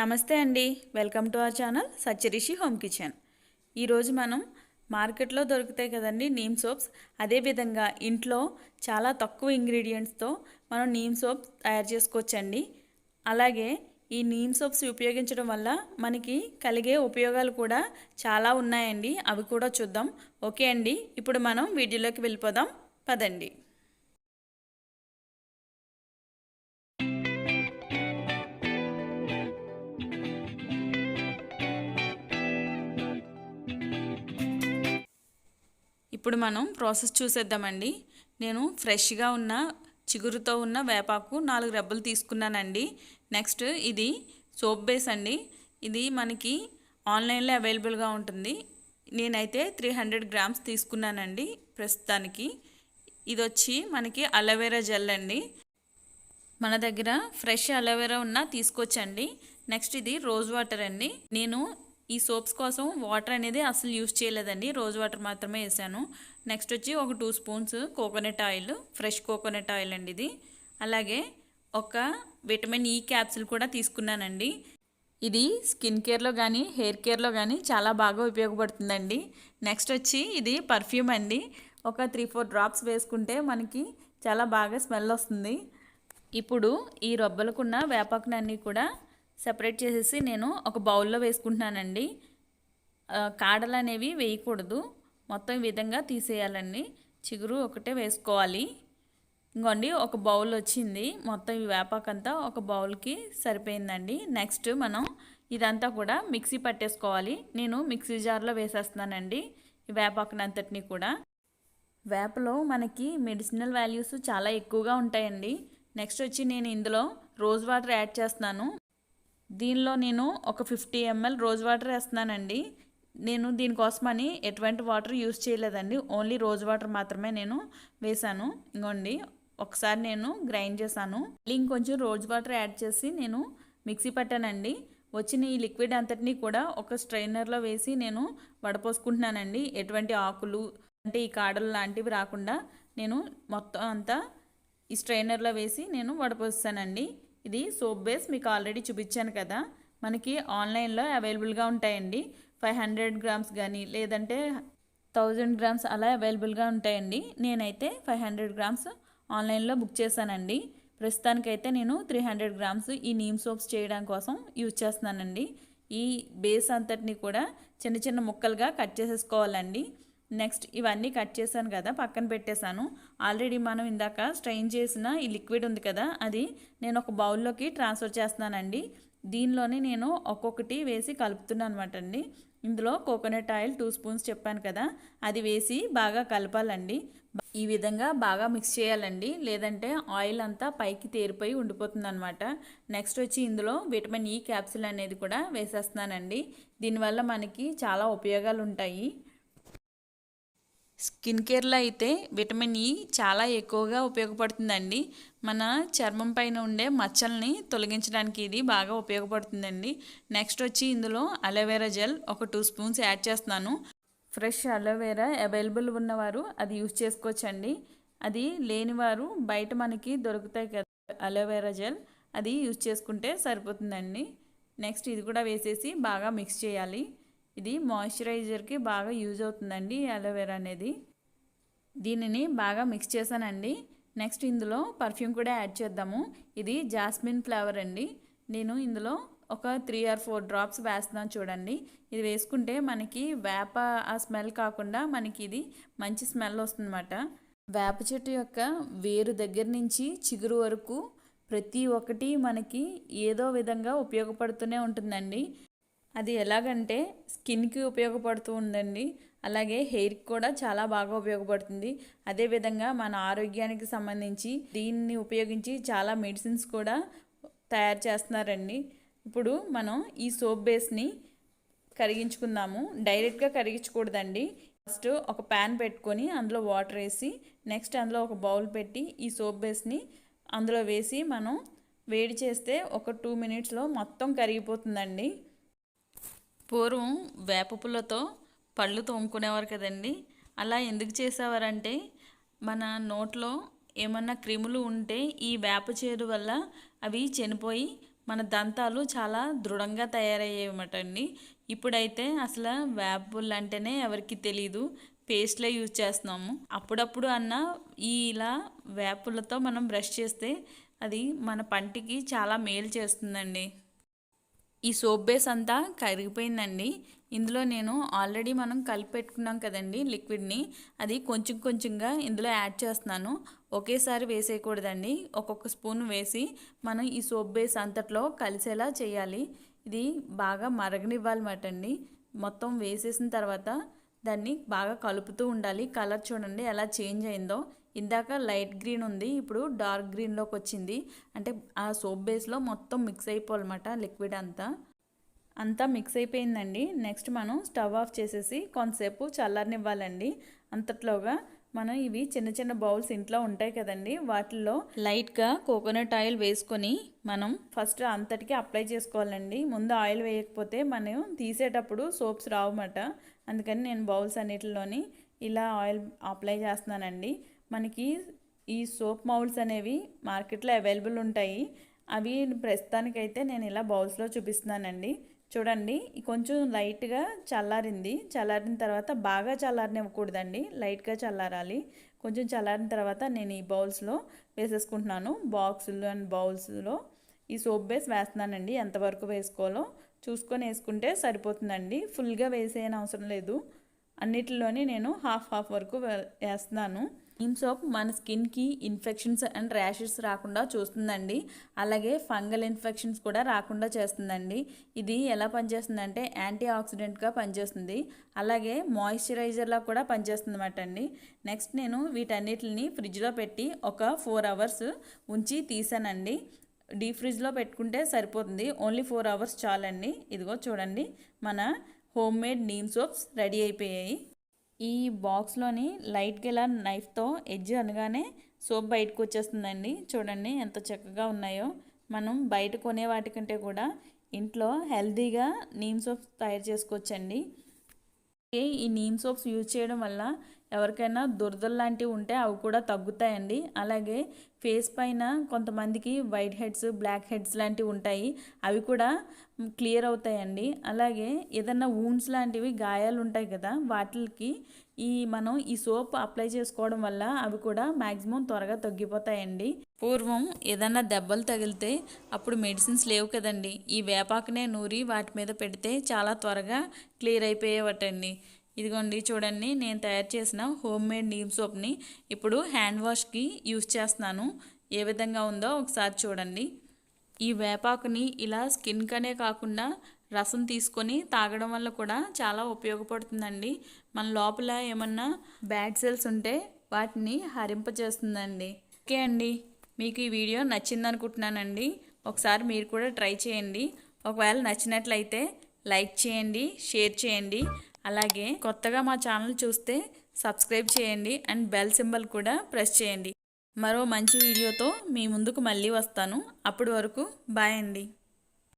నమస్తే అండి. Welcome to our channel Satyarishi home kitchen. ఈరోజు మనం మార్కెట్లో దొరుకుతాయి కదండి నీమ్ సోప్స్. అదేవిధంగా ఇంట్లో చాలా తక్కువ ఇంగ్రీడియంట్స్తో మనం నీమ్ సోప్ తయారు చేసుకోవచ్చండి. అలాగే ఈ నీమ్ సోప్స్ ఉపయోగించడం వల్ల మనకి కలిగే ఉపయోగాలు కూడా చాలా ఉన్నాయండి. అవి కూడా చూద్దాం. ఓకే అండి. ఇప్పుడు మనం వీడియోలోకి వెళ్ళిపోదాం. పదండి. ఇప్పుడు మనం ప్రాసెస్ చూసేద్దామండి. నేను ఫ్రెష్గా ఉన్న చిగురుతో ఉన్న వేపాకు నాలుగు రెబ్బలు తీసుకున్నానండి. నెక్స్ట్ ఇది సోప్ బేస్ అండి. ఇది మనకి ఆన్లైన్లో అవైలబుల్గా ఉంటుంది. నేనైతే త్రీ హండ్రెడ్ గ్రామ్స్ తీసుకున్నానండి ప్రస్తుతానికి. ఇది వచ్చి మనకి అలోవెరా జెల్ అండి. మన దగ్గర ఫ్రెష్ అలోవెరా ఉన్నా తీసుకొచ్చండి నెక్స్ట్ ఇది రోజ్ వాటర్ అండి. నేను ఈ సోప్స్ కోసం వాటర్ అనేది అసలు యూజ్ చేయలేదండి. రోజ్ వాటర్ మాత్రమే వేసాను. నెక్స్ట్ వచ్చి ఒక two spoons coconut oil fresh coconut oil అండి ఇది. అలాగే ఒక విటమిన్ ఈ క్యాప్సిల్ కూడా తీసుకున్నానండి. ఇది స్కిన్ కేర్లో కానీ హెయిర్ కేర్లో కానీ చాలా బాగా ఉపయోగపడుతుందండి. నెక్స్ట్ వచ్చి ఇది పర్ఫ్యూమ్ అండి. ఒక త్రీ ఫోర్ డ్రాప్స్ వేసుకుంటే మనకి చాలా బాగా స్మెల్ వస్తుంది. ఇప్పుడు ఈ రొబ్బలకున్న వేపాకునన్నీ కూడా సపరేట్ చేసేసి నేను ఒక బౌల్లో వేసుకుంటున్నానండి. కాడలు అనేవి వేయకూడదు. మొత్తం ఈ విధంగా తీసేయాలండి. చిగురు ఒకటే వేసుకోవాలి. ఇంకోండి ఒక బౌల్ వచ్చింది. మొత్తం ఈ వేపాకంతా ఒక బౌల్కి సరిపోయిందండి. నెక్స్ట్ మనం ఇదంతా కూడా మిక్సీ పట్టేసుకోవాలి. నేను మిక్సీ జార్లో వేసేస్తున్నానండి ఈ వేపాకునంతటిని కూడా. వేపలో మనకి మెడిసినల్ వాల్యూస్ చాలా ఎక్కువగా ఉంటాయండి. నెక్స్ట్ వచ్చి నేను ఇందులో రోజ్ వాటర్ యాడ్ చేస్తున్నాను. దీనిలో నేను ఒక ఫిఫ్టీ ఎంఎల్ రోజ్ వాటర్ వేస్తున్నానండి. నేను దీనికోసమని ఎటువంటి వాటర్ యూస్ చేయలేదండి. ఓన్లీ రోజ్ వాటర్ మాత్రమే నేను వేశాను. ఇంకోండి ఒకసారి నేను గ్రైండ్ చేశాను. ఇంకొంచెం రోజ్ వాటర్ యాడ్ చేసి నేను మిక్సీ పట్టానండి. వచ్చిన ఈ లిక్విడ్ అంతటినీ కూడా ఒక స్ట్రైనర్లో వేసి నేను వడపోసుకుంటున్నానండి. ఎటువంటి ఆకులు అంటే ఈ కాడలు లాంటివి రాకుండా నేను మొత్తం అంతా ఈ స్ట్రైనర్లో వేసి నేను వడపోస్తానండి. ఇది సోప్ బేస్ మీకు ఆల్రెడీ చూపించాను కదా. మనకి ఆన్లైన్లో అవైలబుల్గా ఉంటాయండి. ఫైవ్ హండ్రెడ్ గ్రామ్స్ కానీ లేదంటే థౌజండ్ గ్రామ్స్ అలా అవైలబుల్గా ఉంటాయండి. నేనైతే ఫైవ్ హండ్రెడ్ గ్రామ్స్ ఆన్లైన్లో బుక్ చేశానండి. ప్రస్తుతానికైతే నేను త్రీ హండ్రెడ్ గ్రామ్స్ ఈ నీమ్ సోప్స్ చేయడం కోసం యూజ్ చేస్తున్నానండి. ఈ బేస్ అంతటిని కూడా చిన్న చిన్న ముక్కలుగా కట్ చేసేసుకోవాలండి. నెక్స్ట్ ఇవన్నీ కట్ చేశాను కదా పక్కన పెట్టేశాను. ఆల్రెడీ మనం ఇందాక స్ట్రెయిన్ చేసిన ఈ లిక్విడ్ ఉంది కదా అది నేను ఒక బౌల్లోకి ట్రాన్స్ఫర్ చేస్తున్నానండి. దీనిలోనే నేను ఒక్కొక్కటి వేసి కలుపుతున్నాను అనమాట అండి. ఇందులో కోకోనట్ ఆయిల్ టూ స్పూన్స్ చెప్పాను కదా అది వేసి బాగా కలపాలండి. ఈ విధంగా బాగా మిక్స్ చేయాలండి. లేదంటే ఆయిల్ అంతా పైకి తేరిపోయి ఉండిపోతుంది అనమాట నెక్స్ట్ వచ్చి ఇందులో విటమిన్ ఈ క్యాప్సిల్ అనేది కూడా వేసేస్తున్నానండి. దీనివల్ల మనకి చాలా ఉపయోగాలు ఉంటాయి. స్కిన్ కేర్లో అయితే విటమిన్ ఈ చాలా ఎక్కువగా ఉపయోగపడుతుందండి. మన చర్మం పైన ఉండే మచ్చల్ని తొలగించడానికి ఇది బాగా ఉపయోగపడుతుందండి. నెక్స్ట్ వచ్చి ఇందులో అలోవెరా జెల్ ఒక టూ స్పూన్స్ యాడ్ చేస్తున్నాను. ఫ్రెష్ అలోవెరా అవైలబుల్ ఉన్నవారు అది యూజ్ చేసుకోవచ్చండి. అది లేనివారు బయట మనకి దొరుకుతాయి కదా అలోవెరా జెల్ అది యూజ్ చేసుకుంటే సరిపోతుందండి. నెక్స్ట్ ఇది కూడా వేసేసి బాగా మిక్స్ చేయాలి. ఇది మాయిశ్చరైజర్కి బాగా యూజ్ అవుతుందండి అలోవెరా అనేది. దీనిని బాగా మిక్స్ చేశానండి. నెక్స్ట్ ఇందులో పర్ఫ్యూమ్ కూడా యాడ్ చేద్దాము. ఇది జాస్మిన్ ఫ్లేవర్ అండి. నేను ఇందులో ఒక త్రీ ఆర్ ఫోర్ డ్రాప్స్ వేస్తున్నాను చూడండి. ఇది వేసుకుంటే మనకి వేప ఆ స్మెల్ కాకుండా మనకి ఇది మంచి స్మెల్ వస్తుందన్నమాట. వేప చెట్టు యొక్క వేరు దగ్గర నుంచి చిగురు వరకు ప్రతి ఒక్కటి మనకి ఏదో విధంగా ఉపయోగపడుతూనే ఉంటుందండి. అది ఎలాగంటే స్కిన్కి ఉపయోగపడుతూ ఉందండి. అలాగే హెయిర్కి కూడా చాలా బాగా ఉపయోగపడుతుంది. అదేవిధంగా మన ఆరోగ్యానికి సంబంధించి దీన్ని ఉపయోగించి చాలా మెడిసిన్స్ కూడా తయారు చేస్తున్నారండి. ఇప్పుడు మనం ఈ సోప్ బేస్ని కరిగించుకుందాము. డైరెక్ట్గా కరిగించకూడదండి. ఫస్ట్ ఒక ప్యాన్ పెట్టుకొని అందులో వాటర్ వేసి నెక్స్ట్ అందులో ఒక బౌల్ పెట్టి ఈ సోప్ బేస్ని అందులో వేసి మనం వేడి చేస్తే ఒక టూ మినిట్స్లో మొత్తం కరిగిపోతుందండి. పూర్వం వేప పుల్లతో పళ్ళు తోముకునేవారు కదండి. అలా ఎందుకు చేసేవారంటే మన నోట్లో ఏమన్నా క్రిములు ఉంటే ఈ వేప చేరు వల్ల అవి చనిపోయి మన దంతాలు చాలా దృఢంగా తయారయ్యేవన్నమాట అండి ఇప్పుడైతే అసలు వేపుళ్ళు అంటేనే ఎవరికి తెలీదు. పేస్ట్లే యూజ్ చేస్తున్నాము. అప్పుడప్పుడు అన్న ఈ ఇలా వేపులతో మనం బ్రష్ చేస్తే అది మన పంటికి చాలా మేలు చేస్తుందండి. ఈ సోప్ బేస్ అంతా కరిగిపోయిందండి. ఇందులో నేను ఆల్రెడీ మనం కలిపెట్టుకున్నాం కదండి లిక్విడ్ని అది కొంచెం కొంచెంగా ఇందులో యాడ్ చేస్తున్నాను. ఒకేసారి వేసేయకూడదండి. ఒక్కొక్క స్పూన్ వేసి మనం ఈ సోప్ బేస్ అంతట్లో కలిసేలా చేయాలి. ఇది బాగా మరగనివ్వాలన్నమాట అండి. మొత్తం వేసేసిన తర్వాత దాన్ని బాగా కలుపుతూ ఉండాలి. కలర్ చూడండి ఎలా చేంజ్ అయిందో. ఇందాక లైట్ గ్రీన్ ఉంది ఇప్పుడు డార్క్ గ్రీన్లోకి వచ్చింది. అంటే ఆ సోప్ బేస్లో మొత్తం మిక్స్ అయిపోవాలన్నమాట లిక్విడ్ అంతా. అంతా మిక్స్ అయిపోయిందండి. నెక్స్ట్ మనం స్టవ్ ఆఫ్ చేసేసి కొంతసేపు చల్లారనివ్వాలండి. అంతట్లోగా మనం ఇవి చిన్న చిన్న బౌల్స్ ఇంట్లో ఉంటాయి కదండి వాటిల్లో లైట్గా కోకోనట్ ఆయిల్ వేసుకొని మనం ఫస్ట్ అంతటికి అప్లై చేసుకోవాలండి. ముందు ఆయిల్ వేయకపోతే మనం తీసేటప్పుడు సోప్స్ రావమాట అందుకని నేను బౌల్స్ అన్నిటిలోని ఇలా ఆయిల్ అప్లై చేస్తున్నానండి. మనకి ఈ సోప్ మౌల్స్ అనేవి మార్కెట్లో అవైలబుల్ ఉంటాయి. అవి ప్రస్తుతానికైతే నేను ఇలా బౌల్స్లో చూపిస్తున్నానండి. చూడండి కొంచెం లైట్గా చల్లారింది. చల్లారిన తర్వాత బాగా చల్లారనివ్వకూడదండి. లైట్గా చల్లారాలి. కొంచెం చల్లారిన తర్వాత నేను ఈ బౌల్స్లో వేసేసుకుంటున్నాను. బాక్సులు అండ్ బౌల్స్లో ఈ సోప్ బేస్ వేస్తున్నానండి. ఎంతవరకు వేసుకోవాలో చూసుకొని వేసుకుంటే సరిపోతుందండి. ఫుల్గా వేసేయని అవసరం లేదు. అన్నిటిలోనే నేను హాఫ్ హాఫ్ వరకు వేస్తున్నాను. నీమ్ సోప్ మన స్కిన్కి ఇన్ఫెక్షన్స్ అండ్ ర్యాషెస్ రాకుండా చూస్తుందండి. అలాగే ఫంగల్ ఇన్ఫెక్షన్స్ కూడా రాకుండా చేస్తుందండి. ఇది ఎలా పనిచేస్తుందంటే యాంటీ ఆక్సిడెంట్గా పనిచేస్తుంది. అలాగే మాయిశ్చరైజర్లా కూడా పనిచేస్తుంది అనమాట అండి. నెక్స్ట్ నేను వీటన్నిటిని ఫ్రిడ్జ్లో పెట్టి ఒక ఫోర్ అవర్స్ ఉంచి తీసానండి. డీప్ ఫ్రిడ్జ్లో పెట్టుకుంటే సరిపోతుంది. ఓన్లీ ఫోర్ అవర్స్ చాలండి. ఇదిగో చూడండి. మన home made neem soaps ready అయిపోయాయి. ఈ బాక్స్లోని లైట్ ఇలా నైఫ్తో ఎడ్జ్ అనగానే సోప్ బయటకు వచ్చేస్తుందండి చూడండి ఎంత చక్కగా ఉన్నాయో. మనం బయట కొనే వాటికంటే కూడా ఇంట్లో హెల్తీగా నీమ్ సోప్స్ తయారు చేసుకోవచ్చండి. ఈ నీమ్ సోప్స్ యూజ్ చేయడం వల్ల ఎవరికైనా దురదలు లాంటివి ఉంటే అవి కూడా తగ్గుతాయండి. అలాగే ఫేస్ పైన కొంతమందికి వైట్ హెడ్స్ బ్లాక్ హెడ్స్ లాంటివి ఉంటాయి. అవి కూడా క్లియర్ అవుతాయండి. అలాగే ఏదన్నా వూన్స్ లాంటివి గాయాలు ఉంటాయి కదా వాటికి ఈ మనం ఈ సోప్ అప్లై చేసుకోవడం వల్ల అవి కూడా మ్యాక్సిమం త్వరగా తగ్గిపోతాయండి. పూర్వం ఏదన్నా దెబ్బలు తగిలితే అప్పుడు మెడిసిన్స్ లేవు కదండి. ఈ వేపాకునే నూరి వాటి మీద పెడితే చాలా త్వరగా క్లియర్ అయిపోయేవటండి. ఇదిగోండి చూడండి నేను తయారు చేసిన హోమ్ మేడ్ నీమ్ సోప్ని ఇప్పుడు హ్యాండ్ వాష్కి యూస్ చేస్తున్నాను. ఏ విధంగా ఉందో ఒకసారి చూడండి. ఈ వేపాకుని ఇలా స్కిన్కనే కాకుండా రసం తీసుకొని తాగడం వల్ల కూడా చాలా ఉపయోగపడుతుందండి. మన లోపల ఏమన్నా బ్యాడ్ సెల్స్ ఉంటే వాటిని హరింపజేస్తుందండి. ఓకే అండి మీకు ఈ వీడియో నచ్చింది అనుకుంటున్నానండి ఒకసారి మీరు కూడా ట్రై చేయండి. ఒకవేళ నచ్చినట్లయితే లైక్ చేయండి షేర్ చేయండి. అలాగే కొత్తగా మా ఛానల్ చూస్తే సబ్స్క్రైబ్ చేయండి అండ్ బెల్ సింబల్ కూడా ప్రెస్ చేయండి. మరో మంచి వీడియోతో మీ ముందుకు మళ్ళీ వస్తాను. అప్పటి వరకు బాయ్ అండి.